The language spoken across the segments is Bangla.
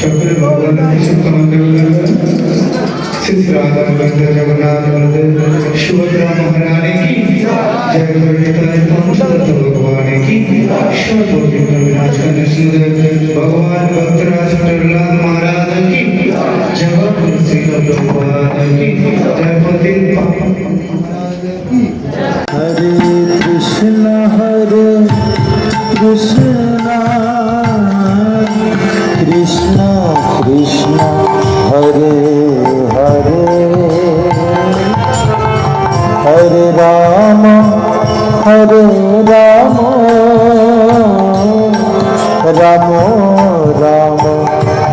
সকলে ভগবানের কিছুক্ষণ শ্রী শ্রী রাধা গোবিন্দ সর্ববিঘ্ন বিনাশন সুদেব ভগবান ভক্তরাজ প্রহ্লাদ মহারাজ কি জগৎ শ্রী ভগবান কি জয় পতি হরে কৃষ্ণ হরে কৃষ্ণ কৃষ্ণ কৃষ্ণ হরে হরে হরে রাম হরে রাম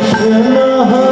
কৃষ্ণ